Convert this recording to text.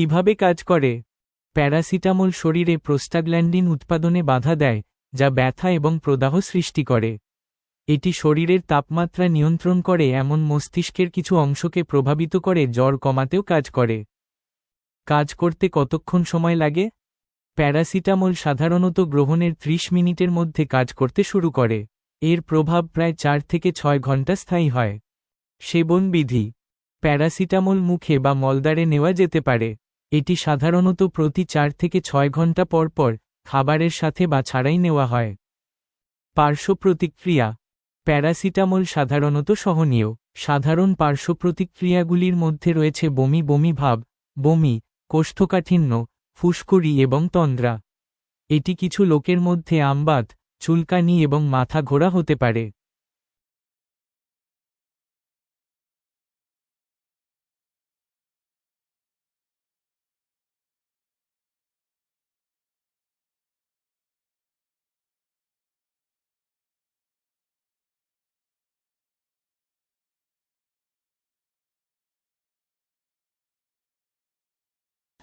কীভাবে কাজ করে? প্যারাসিটামল শরীরে প্রোস্টাগ্ল্যান্ডিন উৎপাদনে বাধা দেয়, যা ব্যথা এবং প্রদাহ সৃষ্টি করে। এটি শরীরের তাপমাত্রা নিয়ন্ত্রণ করে, এমন মস্তিষ্কের কিছু অংশকে প্রভাবিত করে, জ্বর কমাতেও কাজ করে। কাজ করতে কতক্ষণ সময় লাগে? প্যারাসিটামল সাধারণত গ্রহণের ৩০ মিনিটের মধ্যে কাজ করতে শুরু করে। এর প্রভাব প্রায় চার থেকে ছয় ঘণ্টা স্থায়ী হয়। সেবন বিধি প্যারাসিটামল মুখে বা মলদারে নেওয়া যেতে পারে। এটি সাধারণত প্রতি চার থেকে ছয় ঘণ্টা পর পর খাবারের সাথে বা ছাড়াই নেওয়া হয়। পার্শ্ব প্রতিক্রিয়া। প্যারাসিটামল সাধারণত সহনীয়। সাধারণ পার্শ্ব প্রতিক্রিয়াগুলির মধ্যে রয়েছে বমি বমি ভাব, বমি, কোষ্ঠকাঠিন্য, ফুসকুড়ি এবং তন্দ্রা। এটি কিছু লোকের মধ্যে আমবাত চুলকানি এবং মাথা ঘোরা হতে পারে।